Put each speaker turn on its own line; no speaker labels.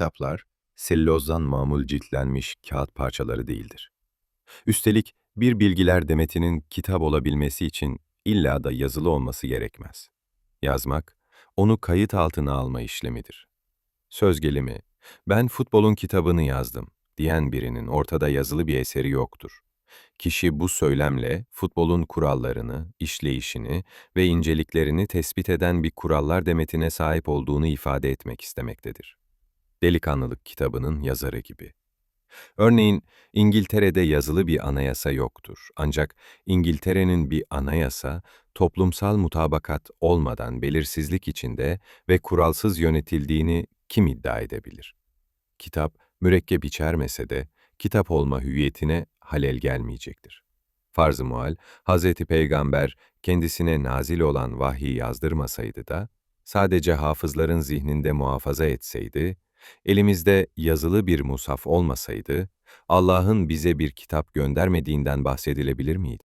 kitaplar, sellozdan mamul ciltlenmiş kağıt parçaları değildir. Üstelik bir bilgiler demetinin kitap olabilmesi için illa da yazılı olması gerekmez. Yazmak, onu kayıt altına alma işlemidir. Söz gelimi, ben futbolun kitabını yazdım diyen birinin ortada yazılı bir eseri yoktur. Kişi bu söylemle futbolun kurallarını, işleyişini ve inceliklerini tespit eden bir kurallar demetine sahip olduğunu ifade etmek istemektedir. Delikanlılık kitabının yazarı gibi. Örneğin İngiltere'de yazılı bir anayasa yoktur. Ancak İngiltere'nin bir anayasa toplumsal mutabakat olmadan belirsizlik içinde ve kuralsız yönetildiğini kim iddia edebilir? Kitap mürekkep içermese de kitap olma hüviyetine halel gelmeyecektir. Farz-ı muhal, Hz. Peygamber kendisine nazil olan vahyi yazdırmasaydı da, sadece hafızların zihninde muhafaza etseydi, elimizde yazılı bir musaf olmasaydı, Allah'ın bize bir kitap göndermediğinden bahsedilebilir miydi?